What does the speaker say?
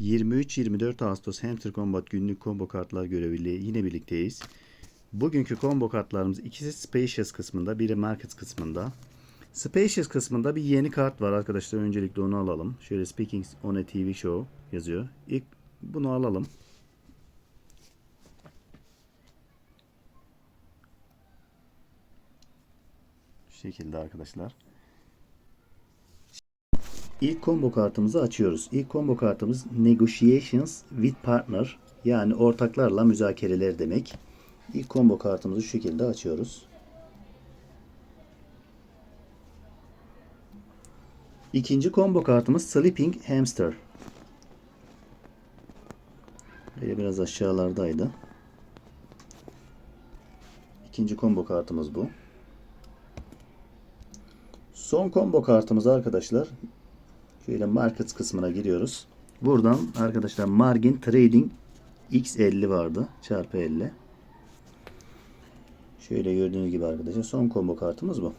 23-24 Ağustos Hamster Combat günlük combo kartlar göreviyle yine birlikteyiz. Bugünkü combo kartlarımız ikisi Spacious kısmında, biri Markets kısmında. Spacious kısmında bir yeni kart var arkadaşlar. Öncelikle onu alalım. Şöyle Speaking on a TV Show yazıyor. İlk bunu alalım. Şu şekilde arkadaşlar. İlk combo kartımızı açıyoruz. İlk combo kartımız Negotiations with Partner yani ortaklarla müzakereler demek. İlk combo kartımızı şu şekilde açıyoruz. İkinci combo kartımız Sleeping Hamster. Böyle biraz aşağılardaydı. İkinci combo kartımız bu. Son combo kartımız arkadaşlar Şöyle markets kısmına giriyoruz. Buradan arkadaşlar margin trading x50 vardı. Çarpı 50. Şöyle gördüğünüz gibi arkadaşlar son combo kartımız bu.